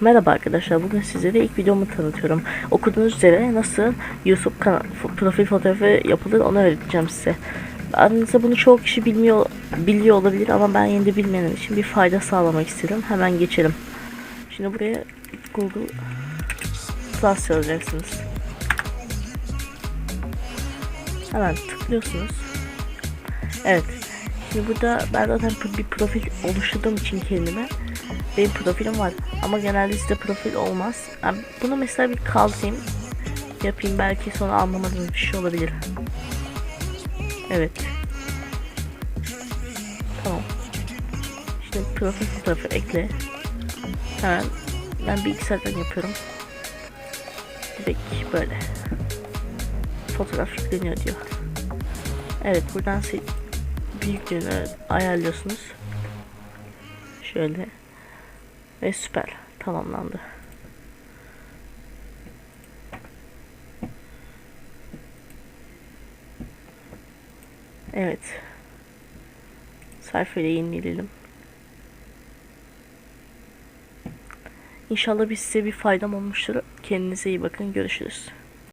Merhaba arkadaşlar. Bugün sizlere ilk videomu tanıtıyorum. Okuduğunuz üzere nasıl YouTube kanal, profil fotoğrafı yapılır onu öğreteceğim size. Aranızda bunu çoğu kişi bilmiyor biliyor olabilir ama ben yine de bilmeyen için bir fayda sağlamak istedim. Hemen geçelim. Şimdi buraya Google Plus yazacaksınız. Hemen tıklıyorsunuz. Evet. Şimdi burada ben zaten bir profil oluşturduğum için kendime benim profilim var. Ama genelde sizde profil olmaz. Yani bunu mesela bir kaldırayım. Yapayım belki sonra anlamadığınız bir şey olabilir. Evet. Tamam. İşte profil fotoğrafı ekle. Hemen ben bilgisayardan yapıyorum. Direkt böyle. Fotoğraf yükleniyor diyor. Evet buradan büyüklüğünü ayarlıyorsunuz. Şöyle. Ve süper. Tamamlandı. Evet. Sayfayı yenileyelim. İnşallah bir size bir faydam olmuştur. Kendinize iyi bakın. Görüşürüz.